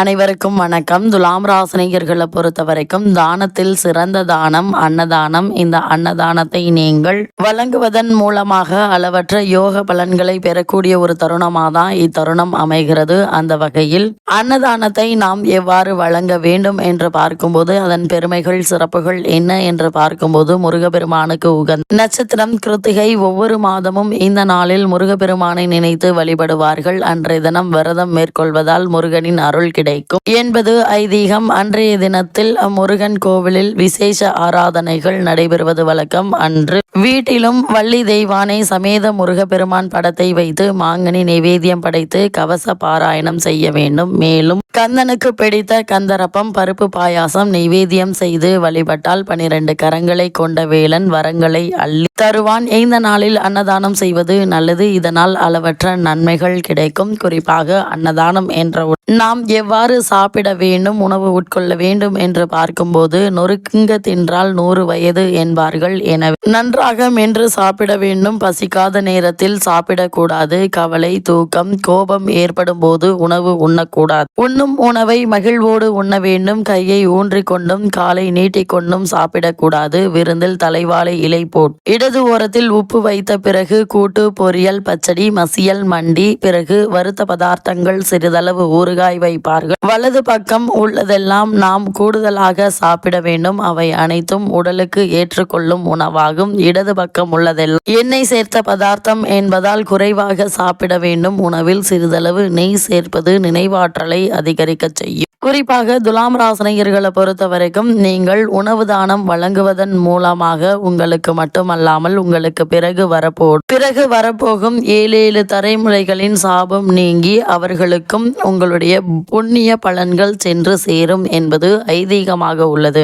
அனைவருக்கும் வணக்கம். துலாம் ராசனிகர்களை பொறுத்த வரைக்கும் தானத்தில் சிறந்த தானம் அன்னதானம். இந்த அன்னதானத்தை நீங்கள் வழங்குவதன் மூலமாக அளவற்ற யோக பலன்களை பெறக்கூடிய ஒரு தருணமாக தான் இத்தருணம் அமைகிறது. அந்த வகையில் அன்னதானத்தை நாம் எவ்வாறு வழங்க வேண்டும் என்று பார்க்கும்போது அதன் பெருமைகள் சிறப்புகள் என்ன என்று பார்க்கும்போது முருகப்பெருமானுக்கு உகந்த நட்சத்திரம் கிருத்திகை ஒவ்வொரு மாதமும் இந்த நாளில் முருகப்பெருமானை நினைத்து வழிபடுவார்கள். அன்றைய தினம் விரதம் மேற்கொள்வதால் முருகனின் அருள் கிடைக்கும். என்பது ஐதீகம். அன்றைய தினத்தில் முருகன் கோவிலில் விசேஷ ஆராதனைகள் நடைபெறுவது வழக்கம். அன்று வீட்டிலும் வள்ளி தெய்வானை சமேத முருகப்பெருமான் படத்தை வைத்து மாங்கனி நைவேத்தியம் படைத்து கவச பாராயணம் செய்ய வேண்டும். மேலும் கந்தனுக்கு பிடித்த கந்தரப்பம் பருப்பு பாயாசம் நைவேத்தியம் செய்து வழிபட்டால் பனிரெண்டு கரங்களை கொண்ட வேலன் வரங்களை அள்ளி தருவான். இந்த நாளில் அன்னதானம் செய்வது நல்லது. இதனால் அளவற்ற நன்மைகள் கிடைக்கும். குறிப்பாக அன்னதானம் என்ற நாம் எவ்வாறு சாப்பிட வேண்டும் உணவு உட்கொள்ள வேண்டும் என்று பார்க்கும்போது நொறுக்குங்க தின்றால் நூறு வயது என்பார்கள். எனவே நன்றாக மென்று சாப்பிட வேண்டும். பசிக்காத நேரத்தில் சாப்பிடக்கூடாது. கவலை தூக்கம் கோபம் ஏற்படும் போது உணவு உண்ணக்கூடாது. உண்ணும் உணவை மகிழ்வோடு உண்ண வேண்டும். கையை ஊன்றிக் கொண்டும் காலை நீட்டிக்கொண்டும் சாப்பிடக்கூடாது. விருந்தில் தலைவாழை இலை போட். இடது ஓரத்தில் உப்பு வைத்த பிறகு கூட்டு பொரியல் பச்சடி மசியல் மண்டி பிறகு வறுத்த பதார்த்தங்கள் சிறிதளவு ஊறுகாய் வைப்பார்கள். வலது பக்கம் உள்ளதெல்லாம் நாம் கூடுதலாக சாப்பிட வேண்டும். அவை அனைத்தும் உடலுக்கு ஏற்றுக்கொள்ளும் ஆகும் இடது பக்கம் உள்ளதெல்லாம் எண்ணெய் சேர்த்த பதார்த்தம் என்பதால் குறைவாக சாப்பிட வேண்டும். உணவில் சிறிதளவு நெய் சேர்ப்பது நினைவாற்றலை அதிகரிக்க செய்யும். குறிப்பாக துலாம் ராசனையர்களை பொறுத்த வரைக்கும் நீங்கள் உணவு தானம் வழங்குவதன் மூலமாக உங்களுக்கு மட்டுமல்லாமல் உங்களுக்கு பிறகு வரப்போ பிறகு வரப்போகும் ஏழு ஏழு தலைமுறைகளின் சாபம் நீங்கி அவர்களுக்கும் உங்களுடைய புண்ணிய பலன்கள் சென்று சேரும் என்பது ஐதீகமாக உள்ளது.